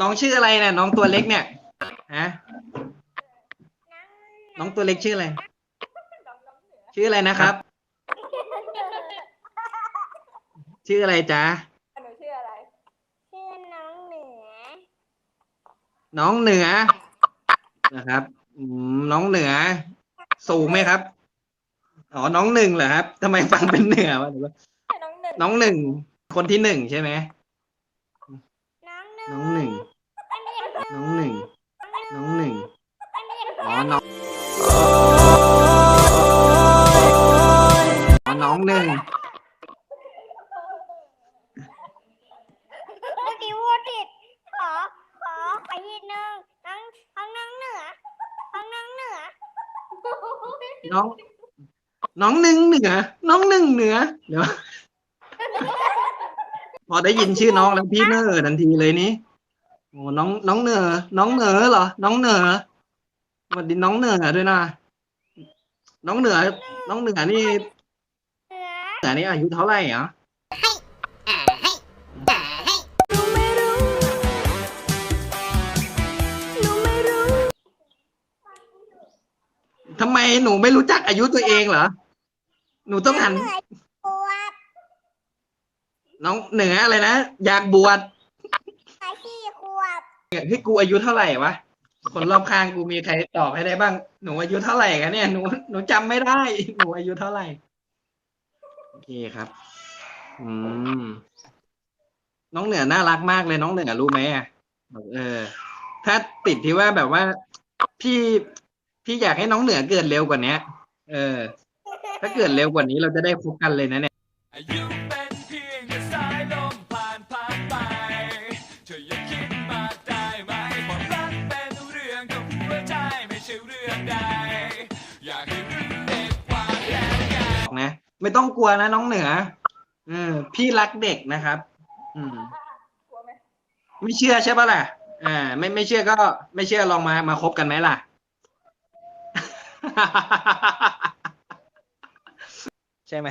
น้องชื่ออะไรเนี่ยน้องตัวเล็กเนี่ยฮะน้องตัวเล็กชื่ออะไร ชื่ออะไรนะครับ ชื่ออะไรจ๊ะหนูชื่ออะไร ชื่อน้องเหนือ น้องเหนือ นะครับอืมน้องเหนือ สูงไหมครับ อ๋อ น้องหนึ่งเหรอครับทำไมฟังเป็นเหนือวะหรือว่าน้องหนึ่งน้องหนึ่ง คนที่หนึ่งใช่ไหม น้องหนึ่งน้องหนึ่ง น้องหนึ่ง น้องหนึ่ง อ๋อ น้องอ๋อน้องหนึ่ง เมื่อกี้พูดผิดขอ ขอขออีกหนึ่งน้องน้องน้องเหนือน้องน้องเหนือน้อง น้องหนึ่งเหนือ น้องหนึ่งเหนือ เดี๋ยว พอได้ยินชื่อน้องแล้วพี่เนอร์ทันทีเลยนี่โอ้น้องน้องเหนือน้องเหนือเหรอ น้องเนอสวัสดีน้องเหนือด้วยนะ น้องเหนือ น้องเหนือนี่เหนือนี่อายุเท่าไหร่เหรอทำไมหนูไม่รู้จักอายุตัวเองเหรอ หนูต้องหันห น้องเหนืออะไรนะ อยากบวชขอสี่ขวบเฮ้ยกูอายุเท่าไหร่วะ คนรอบข้างกูมีใครตอบให้ได้บ้าง หนูอายุเท่าไหร่กันเนี่ย หนู หนูจำไม่ได้ หนูอายุเท่าไหร่ โอเคครับ อืม น้องเหนือน่ารักมากเลยน้องเหนือรู้ไหมอะแบบเออ ถ้าติดที่ว่าแบบว่า พี่พี่อยากให้น้องเหนือเกิดเร็วกว่าเนี้ยเออ ถ้าเกิดเร็วกว่านี้เราจะได้คบกันเลยนะเนี่ยอายุเป็นเพีย ไม่ต้องกลัวนะน้องเหนือเออพี่รักเด็กนะครับ อืมกลัวไหมไม่เชื่อใช่ปะล่ะอ่าไม่ไม่เชื่อก็ ไม่เชื่อลองมามาคบกันไหมล่ะ ใช่ไหม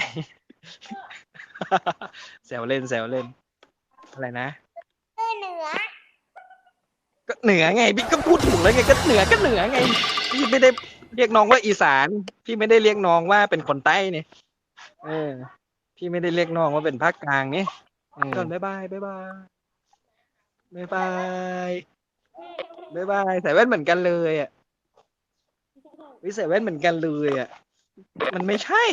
แซวเล่นแซวเล่น อะไรนะชื่อเหนือ ก็เหนือไงพี่ก็พูดถูกแล้วไงก็เหนือก็เหนือไง พี่ไม่ได้เรียกน้องว่าอีสาน พี่ไม่ได้เรียกน้องว่าเป็นคนใต้นี่ เออ พี่ไม่ได้เรียกน้องว่าเป็นภาคกลางนี่ก่อนบ๊ายบายบ๊ายบายบ๊ายบายบ๊ายบายใส่แว่นเหมือนกันเลยอะวิใส่แว่นเหมือนกันเลยอะ มันไม่ใช่